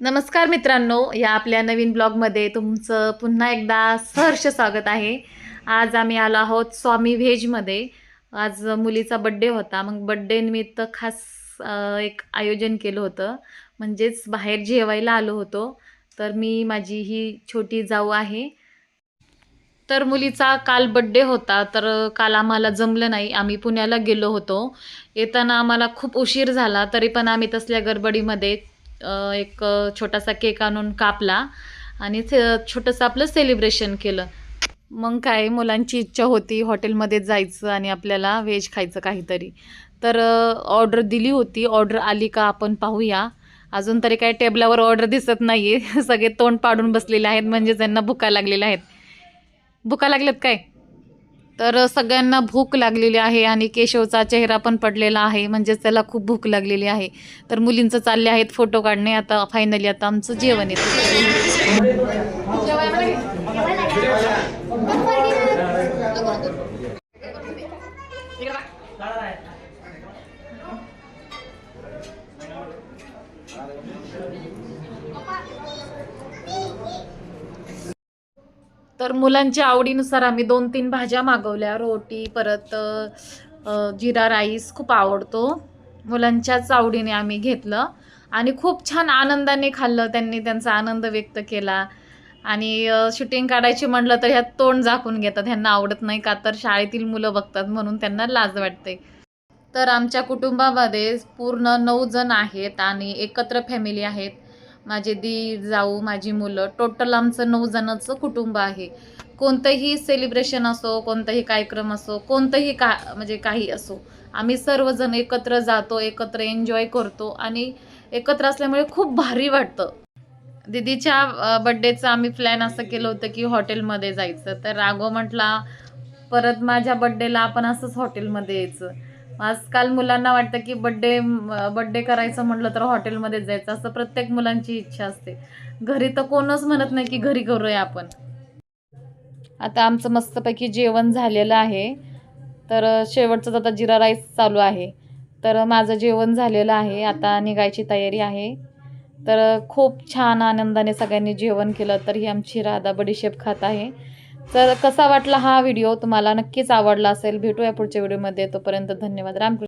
नमस्कार मित्रांनो या आपल्या नवीन ब्लॉगमध्ये तुमचं पुन्हा एकदा सहर्ष स्वागत आहे. आज आम्ही आलो आहोत स्वामी व्हेजमध्ये. आज मुलीचा बड्डे होता मग बड्डे निमित्त खास एक आयोजन केलं होतं. म्हणजेच बाहेर जेवायला आलो होतो. तर मी माझी ही छोटी जाऊ आहे. तर मुलीचा काल बड्डे होता तर काल आम्हाला जमलं नाही. आम्ही पुण्याला गेलो होतो. येताना आम्हाला खूप उशीर झाला तरी पण आम्ही तसल्या गडबडीमध्ये एक छोटासा केक आणून कापला आणि छोटंसं आपलं सेलिब्रेशन केलं. मग काय मुलांची इच्छा होती हॉटेलमध्ये जायचं आणि आपल्याला व्हेज खायचं काहीतरी. तर ऑर्डर दिली होती. ऑर्डर आली का आपण पाहूया. अजून तरी काय टेबलावर ऑर्डर दिसत नाही आहे सगळे तोंड पाडून बसलेले आहेत म्हणजे त्यांना भुका लागलेल्या आहेत. भुका लागल्यात काय? तर सगळ्यांना भूक लागलेली आहे आणि केशवचा चेहरा पण पडलेला आहे म्हणजेच त्याला खूप भूक लागलेली आहे. तर मुलींचं चालले आहेत फोटो काढणे आता फायनली आता आमचं जेवण येतं. तर मुलांच्या आवडीनुसार आम्ही दोन तीन भाज्या मागवल्या. रोटी परत जिरा राईस खूप आवडतो. मुलांच्याच आवडीने आम्ही घेतलं. आणि खूप छान आनंदाने खाल्लं त्यांनी त्यांचा आनंद व्यक्त केला. आणि शूटिंग काढायची म्हटलं तर ह्यात तोंड झाकून घेतात. ह्यांना आवडत नाही का? तर शाळेतील मुलं बघतात म्हणून त्यांना लाज वाटते. तर आमच्या कुटुंबामध्ये पूर्ण नऊ जण आहेत आणि एकत्र फॅमिली आहेत. माझे दीर जाऊ माझी मुलं टोटल आमचं नऊ जणांचं कुटुंब आहे. कोणतंही सेलिब्रेशन असो कोणताही कार्यक्रम असो कोणतंही का म्हणजे काही असो आम्ही सर्वजण एकत्र जातो एकत्र एन्जॉय करतो आणि एकत्र असल्यामुळे खूप भारी वाटतं. दिदीच्या बड्डेचं आम्ही प्लॅन असं केलं होतं की हॉटेलमध्ये जायचं. तर राघव म्हटला परत माझ्या बड्डेला आपण असंच हॉटेलमध्ये यायचं. आजकाल मुलांना वाटतं की बड्डे बड्डे करायचं म्हटलं तर हॉटेलमध्ये जायचं. असं प्रत्येक मुलांची इच्छा असते. घरी तर कोणच म्हणत नाही की घरी करूया आपण. आता आमचं मस्तपैकी जेवण झालेलं आहे. तर शेवटचं आता जिरा राईस चालू आहे. तर माझं जेवण झालेलं आहे. आता निघायची तयारी आहे. तर खूप छान आनंदाने सगळ्यांनी जेवण केलं. तर ही आमची राधा बडीशेप खात आहे. तर कसा वाटला हा व्हिडिओ? तुम्हाला नक्कीच आवडला असेल. भेटूया पुढच्या व्हिडिओमध्ये. तोपर्यंत धन्यवाद. रामकृष्ण.